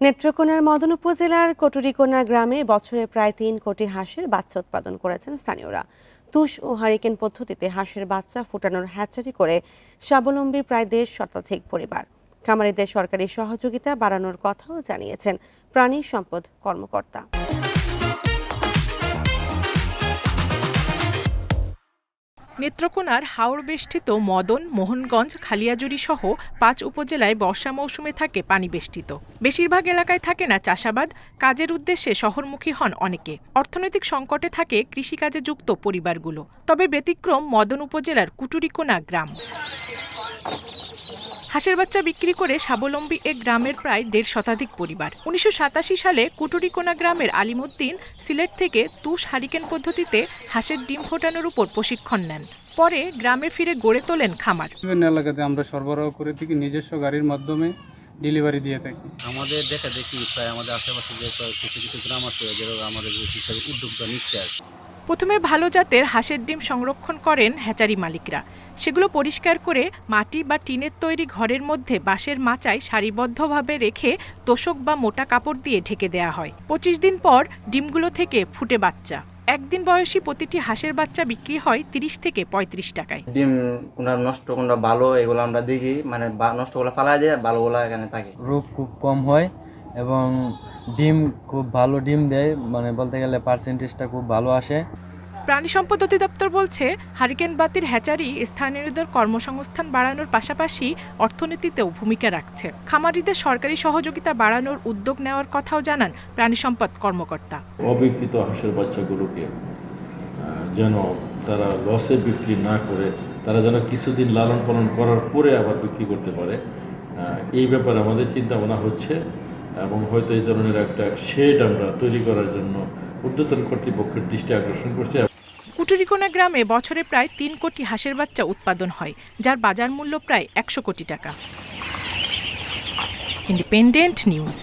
নেত্রকোনার মদন উপজেলার কটুরিকোনা গ্রামে বছরে প্রায় তিন কোটি হাঁসের বাচ্চা উৎপাদন করেছেন স্থানীয়রা। তুষ ও হারিকেন পদ্ধতিতে হাঁসের বাচ্চা ফুটানোর হ্যাচারি করে স্বাবলম্বী প্রায় দেড় শতাধিক পরিবার। খামারিদের সরকারি সহযোগিতা বাড়ানোর কথাও জানিয়েছেন প্রাণী সম্পদ কর্মকর্তা। নেত্রকোনার হাওড় বেষ্টিত মদন, মোহনগঞ্জ খালিয়াজুরি সহ পাঁচ উপজেলায় বর্ষা মৌসুমে থাকে পানি বেষ্টিত। বেশিরভাগ এলাকায় থাকে না চাষাবাদ, কাজের উদ্দেশ্যে শহরমুখী হন অনেকে। অর্থনৈতিক সংকটে থাকে কৃষিকাজে যুক্ত পরিবারগুলো। তবে ব্যতিক্রম মদন উপজেলার কুটুরিকোনা গ্রাম। হাঁসের বাচ্চা বিক্রি করে স্বাবলম্বী এ গ্রামের প্রায় দেড় শতাধিক পরিবার। উনিশশো সাতাশি সালে কুটুরিকোনা গ্রামের আলিমুদ্দিন সিলেট থেকে তুষ হারিকেন পদ্ধতিতে হাঁসের ডিম ফোটানোর উপর প্রশিক্ষণ নেন। পরে গ্রামে ফিরে গড়ে তোলেন খামার। বিভিন্ন এলাকাতে আমরা সরবরাহ করে থাকি নিজস্ব গাড়ির মাধ্যমে ডেলিভারি দিয়ে থাকি। আমাদের দেখা দেখি প্রায় আমাদের আশেপাশে যে কিছু কিছু গ্রাম আছে যেরকম আমাদের হিসাবে উদ্যোক্তা নিচ্ছে আর কি। প্রথমে ভালো জাতের হাঁসের ডিম সংরক্ষণ করেন হ্যাচারি মালিকরা। সেগুলো পরিষ্কার করে মাটি বা টিনের তৈরি ঘরের মধ্যে বাঁশের মাচায় সারিবদ্ধভাবে রেখে তোষক বা মোটা কাপড় দিয়ে ঢেকে দেওয়া হয়। পঁচিশ দিন পর ডিমগুলো থেকে ফুটে বাচ্চা। একদিন বয়সী প্রতিটি হাঁসের বাচ্চা বিক্রি হয় তিরিশ থেকে পঁয়ত্রিশ টাকায়। ডিম কোনটা নষ্ট কোনটা ভালো এগুলো আমরা দেখি মানে নষ্টগুলো ফালাই দিয়ে ভালোগুলো এখানে থাকে। রোগ খুব কম হয় এবং ডিম খুব ভালো ডিম দেয় মানে বলতে গেলে পার্সেন্টেজটা খুব ভালো আসে। প্রাণী সম্পদ অধিদপ্তর বলছে হারিকেন বাতির হ্যাচারি স্থানীয়দের কর্মসংস্থান বাড়ানোর পাশাপাশি অর্থনীতিতেও ভূমিকা রাখছে। খামারিদের সরকারি সহযোগিতা বাড়ানোর উদ্যোগ নেওয়ার কথাও জানান প্রাণী সম্পদ কর্মকর্তা। অবিকৃত হাঁসের বাচ্চাগুলোকে যেন তারা লসে বিক্রি না করে তারা যেন কিছুদিন লালন পালন করার পরে আবার বিক্রি করতে পারে এই ব্যাপারে আমাদের চিন্তা ভাবনা হচ্ছে। এবং হয়তো এই ধরনের একটা শেড আমরা তৈরি করার জন্য ঊর্ধ্বতন কর্তৃপক্ষের দৃষ্টি আকর্ষণ করছি। কুটুরিকোনা গ্রামে বছরে প্রায় তিন কোটি হাঁসের বাচ্চা উৎপাদন হয়, যার বাজার মূল্য প্রায় একশো কোটি টাকা। Independent News.